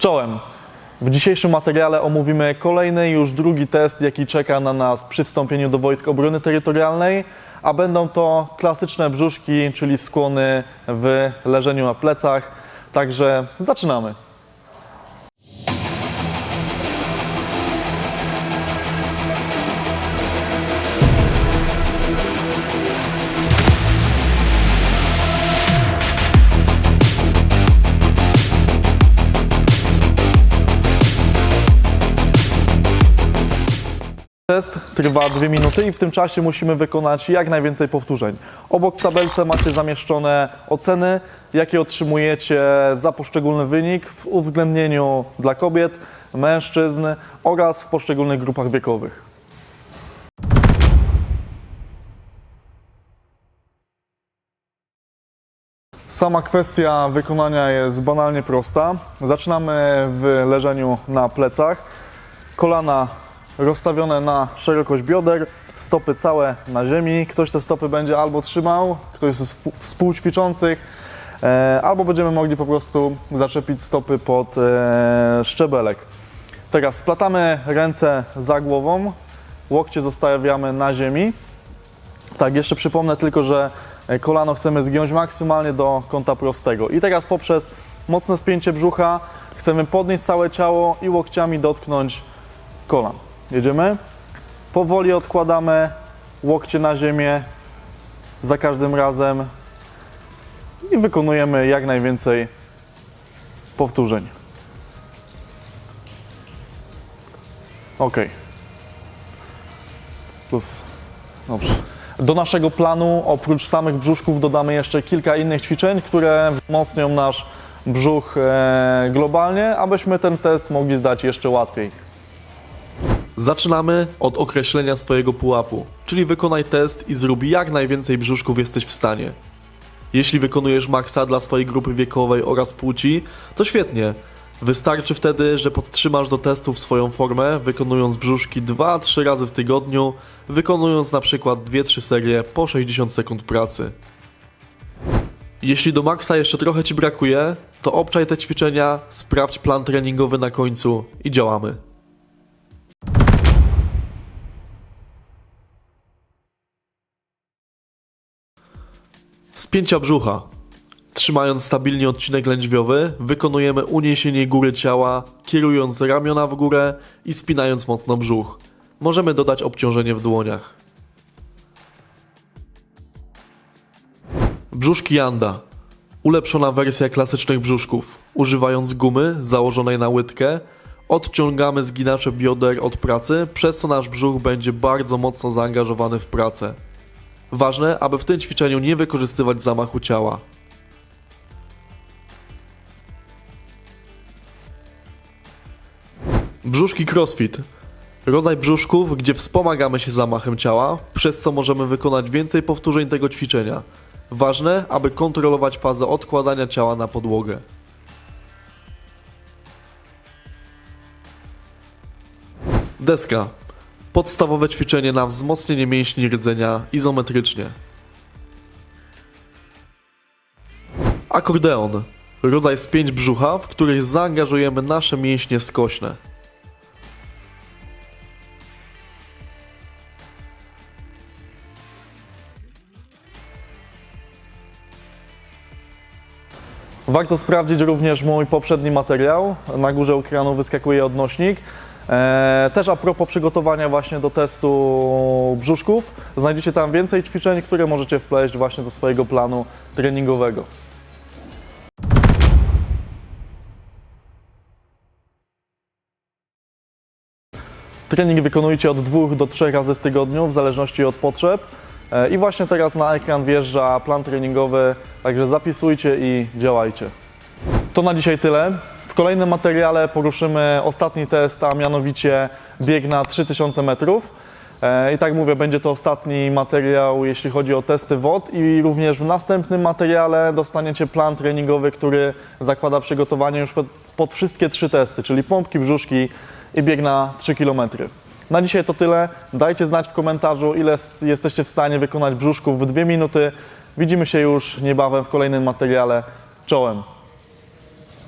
Czołem. W dzisiejszym materiale omówimy kolejny, już drugi test, jaki czeka na nas przy wstąpieniu do Wojsk Obrony Terytorialnej, a będą to klasyczne brzuszki, czyli skłony w leżeniu na plecach. Także zaczynamy. Test trwa 2 minuty i w tym czasie musimy wykonać jak najwięcej powtórzeń. Obok w tabelce macie zamieszczone oceny, jakie otrzymujecie za poszczególny wynik w uwzględnieniu dla kobiet, mężczyzn oraz w poszczególnych grupach wiekowych. Sama kwestia wykonania jest banalnie prosta. Zaczynamy w leżeniu na plecach. Kolana rozstawione na szerokość bioder, stopy całe na ziemi. Ktoś te stopy będzie albo trzymał, ktoś z współ- współćwiczących, e, albo będziemy mogli po prostu zaczepić stopy pod e, szczebelek. Teraz splatamy ręce za głową, łokcie zostawiamy na ziemi. Tak, jeszcze przypomnę tylko, że e, kolano chcemy zgiąć maksymalnie do kąta prostego. I teraz poprzez mocne spięcie brzucha chcemy podnieść całe ciało i łokciami dotknąć kolan. Jedziemy. Powoli odkładamy łokcie na ziemię za każdym razem i wykonujemy jak najwięcej powtórzeń. Ok. Plus. Dobrze. Do naszego planu oprócz samych brzuszków dodamy jeszcze kilka innych ćwiczeń, które wzmocnią nasz brzuch e, globalnie, abyśmy ten test mogli zdać jeszcze łatwiej. Zaczynamy od określenia swojego pułapu, czyli wykonaj test i zrób jak najwięcej brzuszków jesteś w stanie. Jeśli wykonujesz maksa dla swojej grupy wiekowej oraz płci, to świetnie. Wystarczy wtedy, że podtrzymasz do testów swoją formę, wykonując brzuszki 2-3 razy w tygodniu, wykonując na przykład 2-3 serie po 60 sekund pracy. Jeśli do maksa jeszcze trochę Ci brakuje, to obczaj te ćwiczenia, sprawdź plan treningowy na końcu i działamy. Spięcia brzucha. Trzymając stabilnie odcinek lędźwiowy, wykonujemy uniesienie góry ciała, kierując ramiona w górę i spinając mocno brzuch. Możemy dodać obciążenie w dłoniach. Brzuszki Janda. Ulepszona wersja klasycznych brzuszków. Używając gumy założonej na łydkę, odciągamy zginacze bioder od pracy, przez co nasz brzuch będzie bardzo mocno zaangażowany w pracę. Ważne, aby w tym ćwiczeniu nie wykorzystywać zamachu ciała. Brzuszki crossfit. Rodzaj brzuszków, gdzie wspomagamy się zamachem ciała, przez co możemy wykonać więcej powtórzeń tego ćwiczenia. Ważne, aby kontrolować fazę odkładania ciała na podłogę. Deska. Podstawowe ćwiczenie na wzmocnienie mięśni rdzenia izometrycznie. Akordeon. Rodzaj spięć brzucha, w których zaangażujemy nasze mięśnie skośne. Warto sprawdzić również mój poprzedni materiał. Na górze ekranu wyskakuje odnośnik. E, Też a propos przygotowania właśnie do testu brzuszków, znajdziecie tam więcej ćwiczeń, które możecie wpleść właśnie do swojego planu treningowego. Trening wykonujcie od dwóch do trzech razy w tygodniu, w zależności od potrzeb. E, I właśnie teraz na ekran wjeżdża plan treningowy, także zapisujcie i działajcie. To na dzisiaj tyle. Kolejnym materiale poruszymy ostatni test, a mianowicie bieg na 3000 metrów. E, I tak mówię, będzie to ostatni materiał, jeśli chodzi o testy WOD i również w następnym materiale dostaniecie plan treningowy, który zakłada przygotowanie już pod, pod wszystkie trzy testy, czyli pompki, brzuszki i bieg na 3 km. Na dzisiaj to tyle. Dajcie znać w komentarzu, ile jesteście w stanie wykonać brzuszków w 2 minuty. Widzimy się już niebawem w kolejnym materiale. Czołem!